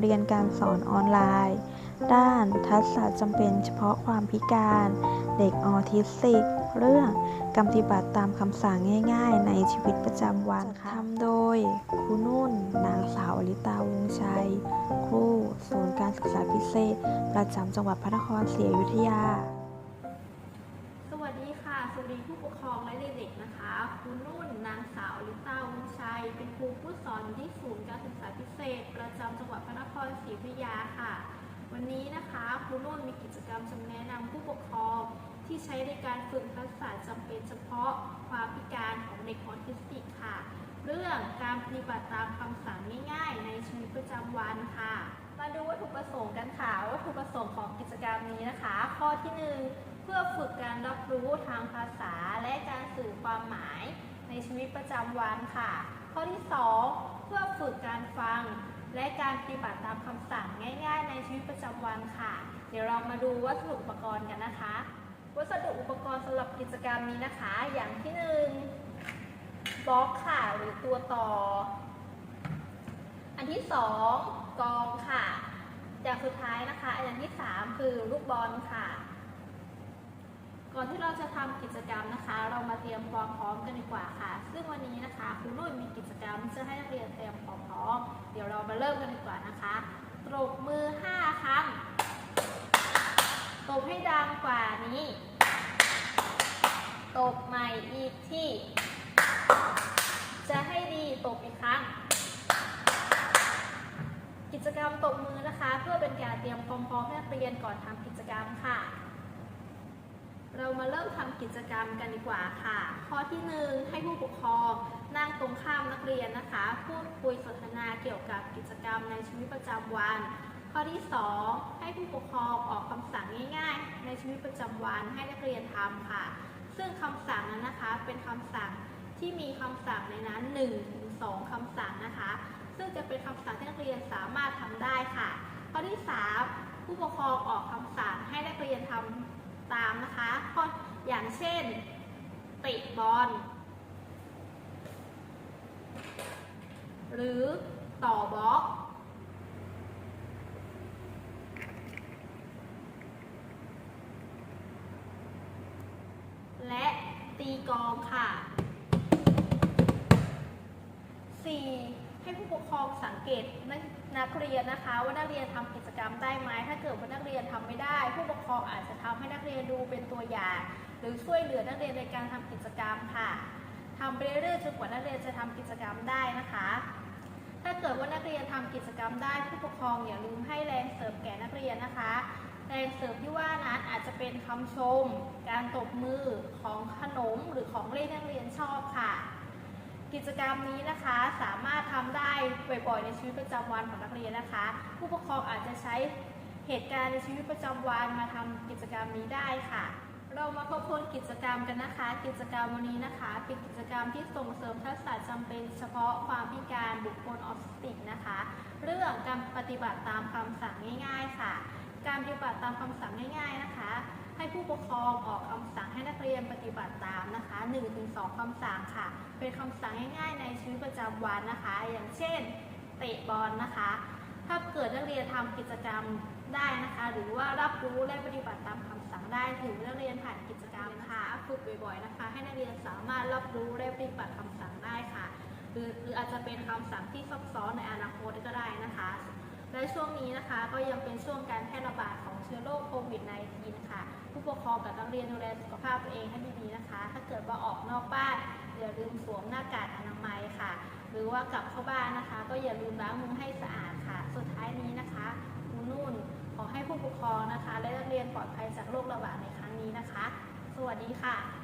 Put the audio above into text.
เรียนการสอนออนไลน์ ด้านทักษะจำเป็นเฉพาะความพิการ เด็กออทิสติก เรื่องการปฏิบัติตามคำสั่งง่ายๆ ในชีวิตประจำวันค่ะทำโดยครูนุ่น นางสาวอลิตาวงศ์ชัย ครูศูนย์การศึกษาพิเศษ ประจำจังหวัดพระนครศรีอยุธยา สวัสดีค่ะ สวัสดีผู้ปกครองและเด็กๆนะคะครูนุ่น นางสาวลิต้าวงศ์ชัย เป็นครูผู้สอนอยู่ที่ศูนย์การศึกษาพิเศษ ประจำจังหวัดพระนครศรีอยุธยาค่ะ วันนี้นะคะครูนุ่นมีกิจกรรมจะแนะนำผู้ปกครอง ที่ใช้ในการฝึกทักษะจำเป็นเฉพาะความพิการของเด็กออทิสติกค่ะ เรื่องการปฏิบัติตามคำสั่งง่ายๆ ในชีวิตประจำวันค่ะ มาดูวัตถุประสงค์กันค่ะวัตถุประสงค์ของกิจกรรมนี้นะคะ ข้อที่หนึ่งเพื่อฝึกการรับรู้ทางภาษาและการสื่อความหมายในชีวิตประจำวันค่ะ ข้อที่ 2 เพื่อฝึกการฟัง และการปฏิบัติตามคำสั่งง่าย ๆ ในชีวิตประจำวันค่ะ เดี๋ยวเรามาดูวัสดุอุปกรณ์กันนะคะ วัสดุอุปกรณ์สำหรับกิจกรรมนี้นะคะ อย่างที่1บล็อกค่ะหรือตัวต่อ อันที่ 2 กองค่ะ อย่างสุดท้ายนะคะ อันที่ 3 คือลูกบอลค่ะ ก่อนที่เราจะทำกิจกรรมนะคะ เรามาเตรียมความพร้อมกันดีกว่าค่ะ ซึ่งวันนี้นะคะครูนุ่นมีกิจกรรมจะให้นักเรียนเตรียมความพร้อม เดี๋ยวเรามาเริ่มกันดีกว่านะคะตบมือ 5 ครั้งตบให้ดังกว่านี้ตบใหม่อีกที่ จะให้ดีตบอีกครั้ง กิจกรรมตบมือนะคะ เพื่อเป็นการเตรียมความพร้อมให้นักเรียนก่อนทำกิจกรรมค่ะ เรามาเริ่มทำกิจกรรมกันดีกว่าค่ะ ข้อที่หนึ่งให้ผู้ปกครองนั่งตรงข้ามนักเรียนนะคะ พูดคุยสนทนาเกี่ยวกับกิจกรรมในชีวิตประจำวัน ข้อที่สองให้ผู้ปกครองออกคำสั่งง่ายๆ ในชีวิตประจำวันให้นักเรียนทำค่ะ ซึ่งคำสั่งนั้นนะคะเป็นคำสั่งที่มีคำสั่งในนั้น1ถึง2คำสั่งนะคะ ซึ่งจะเป็นคำสั่งที่นักเรียนสามารถทำได้ค่ะ ข้อที่ 3 ผู้ปกครองออกคำสั่งให้นักเรียนทำตามนะคะ ช่นเตะบอลหรือต่อบล็อกและตีกองค่ะ ผู้ปกครองสังเกตนักเรียนนะคะ ว่านักเรียนทำกิจกรรมได้ไหมถ้าเกิดว่านักเรียนทำไม่ได้ ผู้ปกครองอาจจะทำให้นักเรียนดูเป็นตัวอย่าง หรือช่วยเหลือนักเรียนในการทำกิจกรรมค่ะทำไปเรื่อยๆจนกว่านักเรียนจะทำกิจกรรมได้นะคะ ถ้าเกิดว่านักเรียนทำกิจกรรมได้ผู้ปกครองอย่าลืมให้แรงเสริมแก่นักเรียนนะคะแรงเสริมที่ว่านั้นอาจจะเป็นคำชม การตบมือของขนมหรือของเล่นนักเรียนชอบค่ะ กิจกรรมนี้นะคะสามารถทำได้บ่อยๆในชีวิตประจำวันของนักเรียนนะคะ ผู้ปกครองอาจจะใช้เหตุการณ์ในชีวิตประจำวันมาทำกิจกรรมนี้ได้ค่ะ เรามาทบทวนกิจกรรมกันนะคะ กิจกรรมวันนี้นะคะเป็นกิจกรรมที่ส่งเสริมทักษะจำเป็นเฉพาะความพิการบุคคลออทิสติกนะคะ เรื่องการปฏิบัติตามคำสั่งง่าย ๆ ค่ะ การปฏิบัติตามคำสั่งง่าย ๆนะคะ ให้ผู้ปกครองออกคำสั่งให้นักเรียนปฏิบัติตามนะคะ1-2คำสั่งค่ะ เป็นคำสั่งง่ายๆในชีวิตประจำวันนะคะ อย่างเช่น เตะบอลนะคะ ถ้าเกิดนักเรียนทำกิจกรรมได้นะคะ หรือว่ารับรู้และปฏิบัติตามคำสั่งได้ถือว่านักเรียนผ่านกิจกรรมค่ะฝึกบ่อยๆนะคะ ให้นักเรียนสามารถรับรู้และปฏิบัติคำสั่งได้ค่ะหรือหรืออาจจะเป็นคำสั่งที่ซับซ้อนในอนาคตก็ได้นะคะ และช่วงนี้นะคะก็ยังเป็นช่วงการแพร่ระบาดของเชื้อโรคโควิด -19 ค่ะ ผู้ปกครองกับนักเรียนดูแลสุขภาพตัวเองให้ดีๆนะคะ ถ้าเกิดว่าออกนอกบ้านอย่าลืมสวมหน้ากากอนามัยค่ะ หรือว่ากลับเข้าบ้านนะคะ ก็อย่าลืมล้างมือให้สะอาดค่ะ สุดท้ายนี้นะคะครูนุ่นขอให้ผู้ปกครองนะคะ และนักเรียนปลอดภัยจากโรคระบาดในครั้งนี้นะคะ สวัสดีค่ะ